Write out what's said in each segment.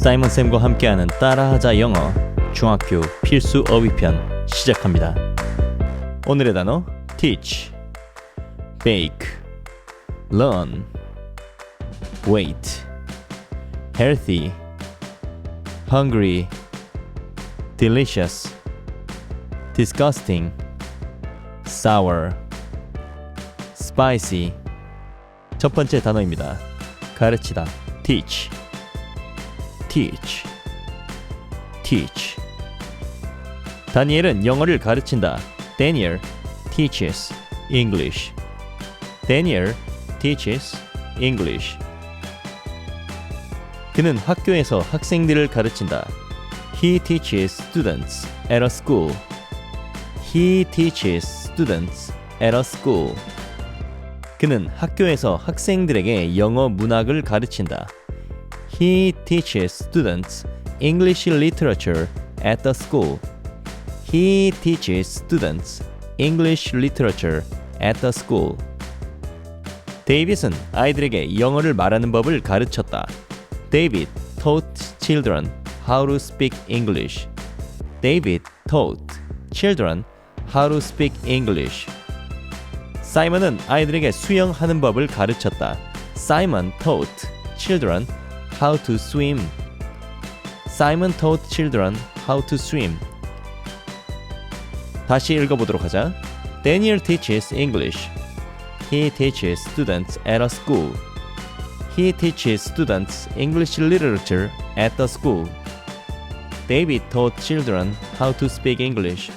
사이먼 쌤과 함께하는 따라하자 영어 중학교 필수 어휘편 시작합니다. 오늘의 단어 teach, bake, learn, wait, healthy, hungry, delicious, disgusting, sour, spicy. 첫 번째 단어입니다. 가르치다. teach. Teach. teach. 다니엘은 영어를 가르친다. Daniel teaches English. Daniel teaches English. 그는 학교에서 학생들을 가르친다. He teaches students at a school. He teaches students at a school. 그는 학교에서 학생들에게 영어 문학을 가르친다. He teaches students English literature at the school. He teaches students English literature at the school. 데이빗은 아이들에게 영어를 말하는 법을 가르쳤다. David taught children how to speak English. David taught children how to speak English. 사이먼은 아이들에게 수영하는 법을 가르쳤다. Simon taught children how to swim. Simon taught children how to swim. 다시 읽어보도록 하자. Daniel teaches English. He teaches students at a school. He teaches students English literature at the school. David taught children how to speak English.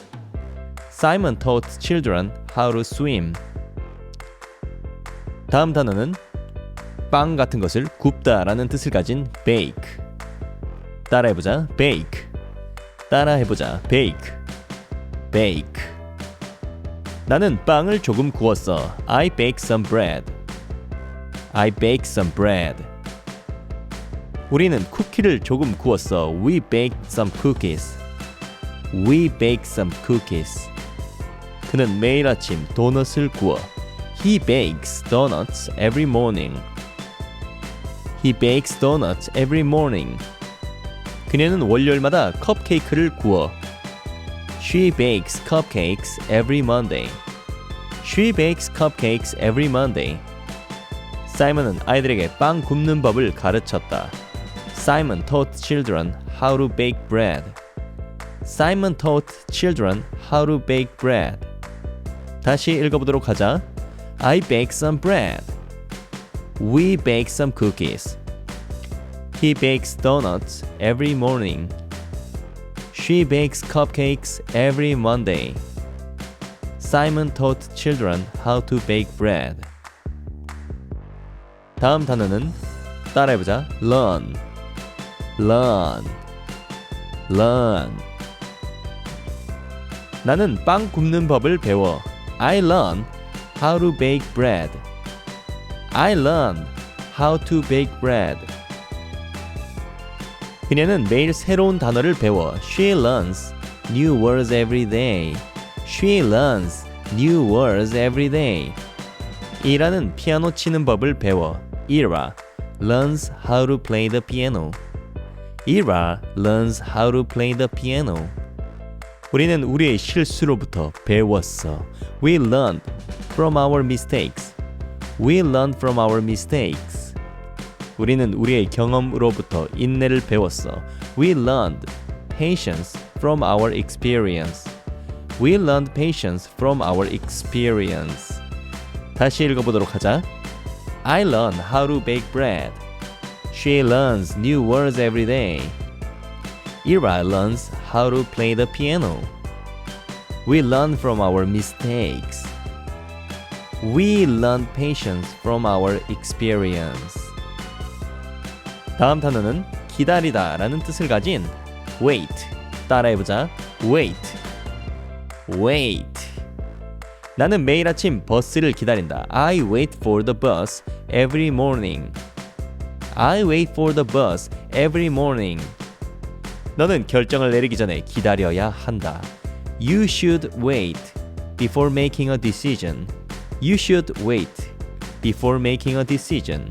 Simon taught children how to swim. 다음 단어는 빵 같은 것을 굽다라는 뜻을 가진 bake. 따라해보자. bake. 따라해보자. bake. bake. 나는 빵을 조금 구웠어. I bake some bread. I bake some bread. 우리는 쿠키를 조금 구웠어. We baked some cookies. We baked some cookies. 그는 매일 아침 도넛을 구워. He bakes donuts every morning. He bakes donuts every morning. 그녀는 월요일마다 컵케이크를 구워. She bakes cupcakes every Monday. She bakes cupcakes every Monday. 사이먼은 아이들에게 빵 굽는 법을 가르쳤다. Simon taught children how to bake bread. Simon taught children how to bake bread. 다시 읽어보도록 하자. I bake some bread. We bake some cookies. He bakes donuts every morning. She bakes cupcakes every Monday. Simon taught children how to bake bread. 다음 단어는 따라해보자. learn, learn, learn. 나는 빵 굽는 법을 배워. I learn how to bake bread. I learn how to bake bread. 그녀는 매일 새로운 단어를 배워. She learns new words every day. She learns new words every day. 이라는 피아노 치는 법을 배워. Ira learns how to play the piano. Ira learns how to play the piano. 우리는 우리의 실수로부터 배웠어. We learned from our mistakes. We learned from our mistakes. 우리는 우리의 경험으로부터 인내를 배웠어. We learned patience from our experience. We learned patience from our experience. 다시 읽어보도록 하자. I learn how to bake bread. She learns new words every day. Ira learns how to play the piano. We learn from our mistakes. We learn patience from our experience. 다음 단어는 기다리다 라는 뜻을 가진 wait. 따라해보자. wait. wait. 나는 매일 아침 버스를 기다린다. I wait for the bus every morning. I wait for the bus every morning. 너는 결정을 내리기 전에 기다려야 한다. You should wait before making a decision. You should wait before making a decision.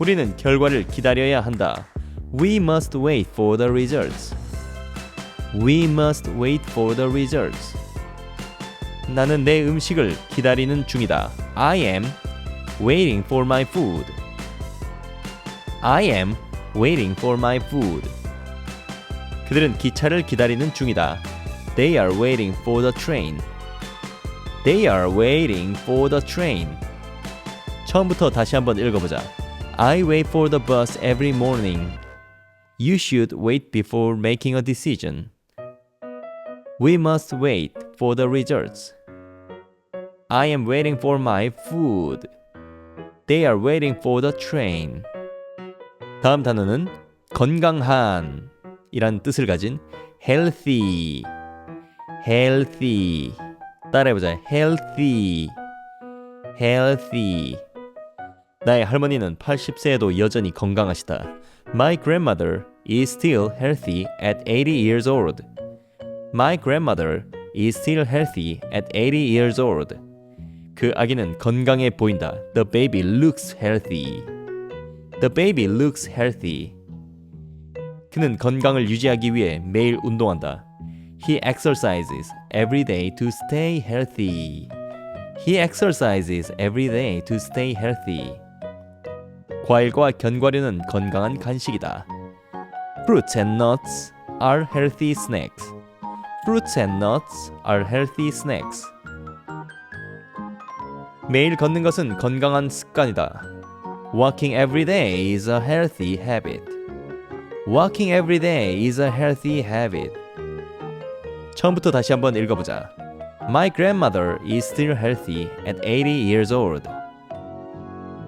우리는 결과를 기다려야 한다. We must wait for the results. We must wait for the results. 나는 내 음식을 기다리는 중이다. I am waiting for my food. I am waiting for my food. 그들은 기차를 기다리는 중이다. They are waiting for the train. They are waiting for the train. 처음부터 다시 한번 읽어보자. I wait for the bus every morning. You should wait before making a decision. We must wait for the results. I am waiting for my food. They are waiting for the train. 다음 단어는 건강한 이란 뜻을 가진 healthy. healthy. 따라해보자. healthy. healthy. 나의 할머니는 80세에도 여전히 건강하시다. My grandmother is still healthy at 80 years old. My grandmother is still healthy at 80 years old. 그 아기는 건강해 보인다. The baby looks healthy. The baby looks healthy. 그는 건강을 유지하기 위해 매일 운동한다. He exercises every day to stay healthy. He exercises every day to stay healthy. 과일과 견과류는 건강한 간식이다. Fruits and nuts are healthy snacks. Fruits and nuts are healthy snacks. 매일 걷는 것은 건강한 습관이다. Walking every day is a healthy habit. Walking every day is a healthy habit. 처음부터 다시 한번 읽어보자. My grandmother is still healthy at 80 years old.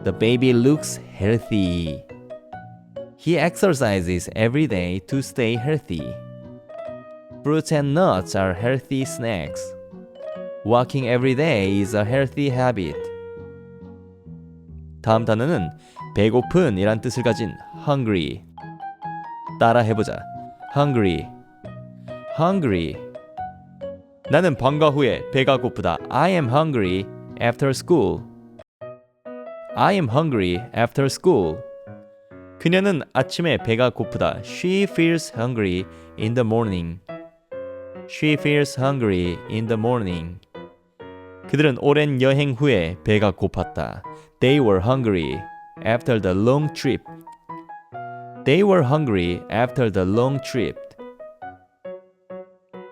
The baby looks healthy. He exercises every day to stay healthy. Fruits and nuts are healthy snacks. Walking every day is a healthy habit. 다음 단어는 배고픈 이란 뜻을 가진 hungry. 따라 해보자. hungry. hungry. 나는 방과 후에 배가 고프다. I am hungry after school. I am hungry after school. 그녀는 아침에 배가 고프다. She feels hungry in the morning. She feels hungry in the morning. 그들은 오랜 여행 후에 배가 고팠다. They were hungry after the long trip. They were hungry after the long trip.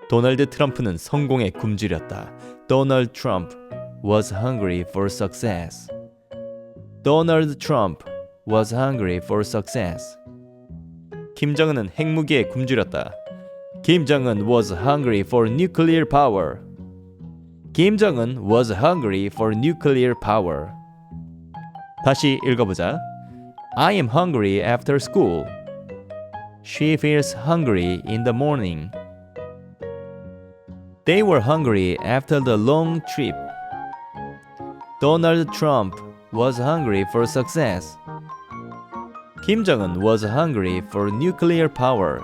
도널드 트럼프는 성공에 굶주렸다. Donald Trump was hungry for success. Donald Trump was hungry for success. 김정은은 핵무기에 굶주렸다. 김정은 was hungry for nuclear power. 김정은 was hungry for nuclear power. 다시 읽어보자. I am hungry after school. She feels hungry in the morning. They were hungry after the long trip. Donald Trump was hungry for success. Kim Jong-un was hungry for nuclear power.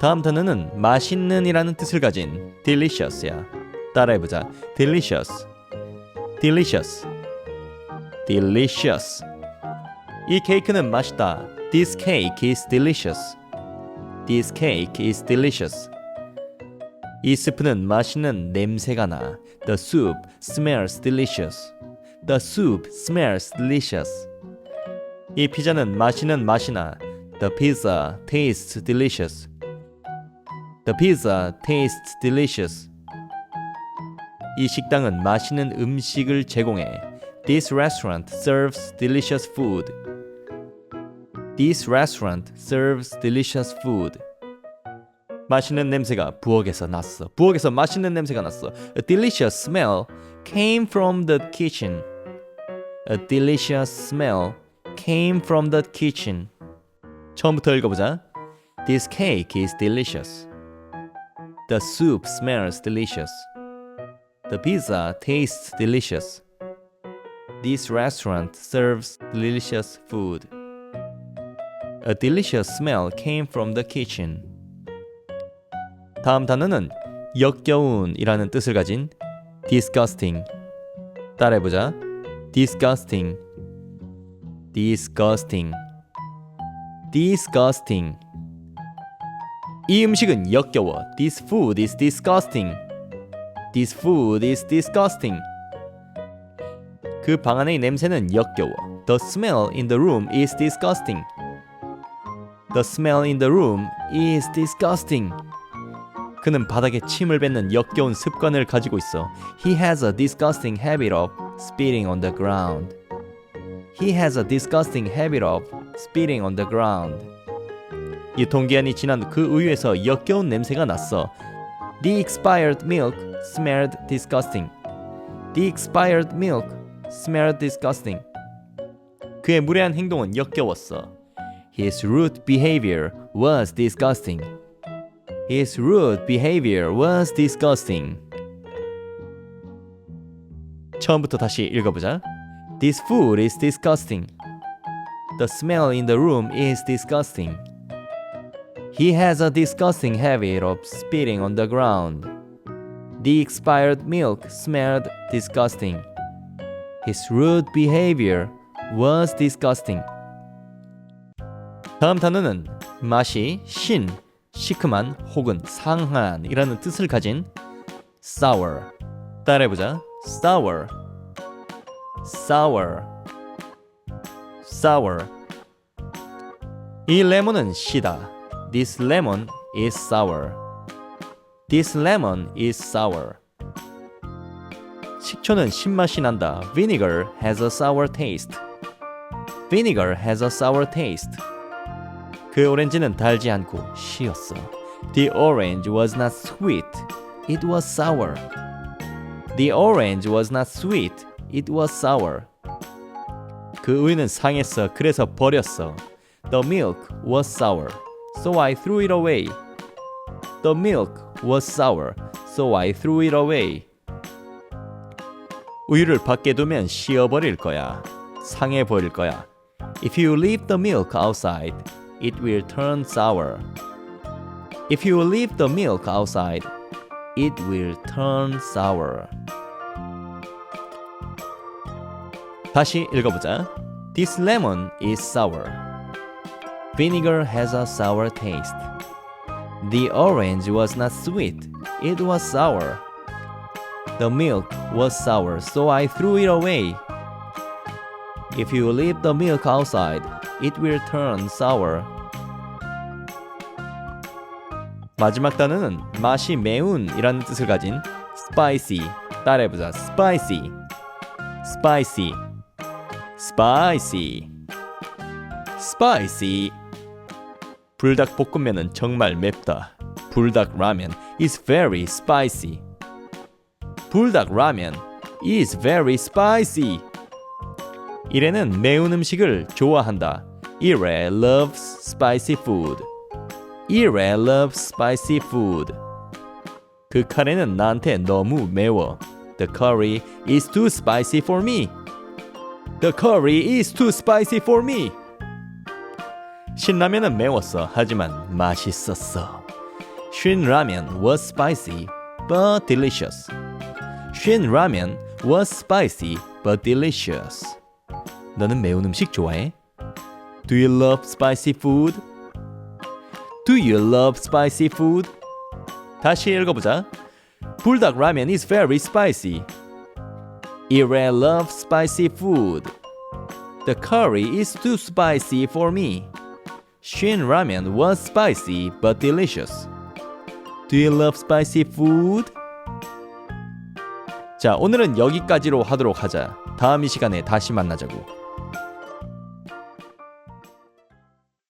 다음 단어는 맛있는이라는 뜻을 가진 delicious야. 따라해보자. delicious, delicious, delicious. 이 케이크는 맛있다. This cake is delicious. This cake is delicious. 이 스프는 맛있는 냄새가 나. The soup smells delicious. The soup smells delicious. 이 피자는 맛있는 맛이 나. The pizza tastes delicious. The pizza tastes delicious. 이 식당은 맛있는 음식을 제공해. This restaurant serves delicious food. This restaurant serves delicious food. 맛있는 냄새가 부엌에서 났어. 부엌에서 맛있는 냄새가 났어. A delicious smell came from the kitchen. A delicious smell came from the kitchen. 처음부터 읽어보자. This cake is delicious. The soup smells delicious. The pizza tastes delicious. This restaurant serves delicious food. A delicious smell came from the kitchen. 다음 단어는 역겨운이라는 뜻을 가진 disgusting. 따라해보자. disgusting, disgusting, disgusting. 이 음식은 역겨워. This food is disgusting. This food is disgusting. 그 방 안의 냄새는 역겨워. The smell in the room is disgusting. The smell in the room is disgusting. 그는 바닥에 침을 뱉는 역겨운 습관을 가지고 있어. He has a disgusting habit of spitting on the ground. He has a disgusting habit of spitting on the ground. 유통기한이 지난 그 우유에서 역겨운 냄새가 났어. The expired milk smelled disgusting. The expired milk smelled disgusting. 그의 무례한 행동은 역겨웠어. His rude behavior was disgusting. His rude behavior was disgusting. 처음부터 다시 읽어보자. This food is disgusting. The smell in the room is disgusting. He has a disgusting habit of spitting on the ground. The expired milk smelled disgusting. His rude behavior was disgusting. 다음 단어는 맛이 신, 시큼한 혹은 상한이라는 뜻을 가진 sour. 따라해보자. sour, sour, sour. 이 레몬은 시다. This lemon is sour. This lemon is sour. 식초는 신맛이 난다. Vinegar has a sour taste. Vinegar has a sour taste. 그 오렌지는 달지 않고 시었어. The orange was not sweet. It was sour. The orange was not sweet. It was sour. 그 우유는 상했어. 그래서 버렸어. The milk was sour. So I threw it away. The milk was sour. So I threw it away. 우유를 밖에 두면 쉬어버릴 거야. 상해버릴 거야. If you leave the milk outside, it will turn sour. If you leave the milk outside, it will turn sour. 다시 읽어보자. This lemon is sour. Vinegar has a sour taste. The orange was not sweet, it was sour. The milk was sour, so I threw it away. If you leave the milk outside, it will turn sour. 마지막 단어는 맛이 매운이라는 뜻을 가진 spicy. 따라해보자. spicy, spicy, spicy, spicy. 불닭 볶음면은 정말 맵다. 불닭 라면 is very spicy. 불닭 라면 is very spicy. 이래는 매운 음식을 좋아한다. 이래 loves spicy food. 이래 loves spicy food. 그 카레는 나한테 너무 매워. The curry is too spicy for me. The curry is too spicy for me. 신라면은 매웠어. 하지만 맛있었어. 신라면 was spicy but delicious. 신라면 was spicy but delicious. 너는 매운 음식 좋아해? Do you love spicy food? Do you love spicy food? 다시 읽어보자. 불닭 라면 is very spicy. Ire loves spicy food. The curry is too spicy for me. Shin ramen was spicy but delicious. Do you love spicy food? 자, 오늘은 여기까지로 하도록 하자. 다음 이 시간에 다시 만나자고.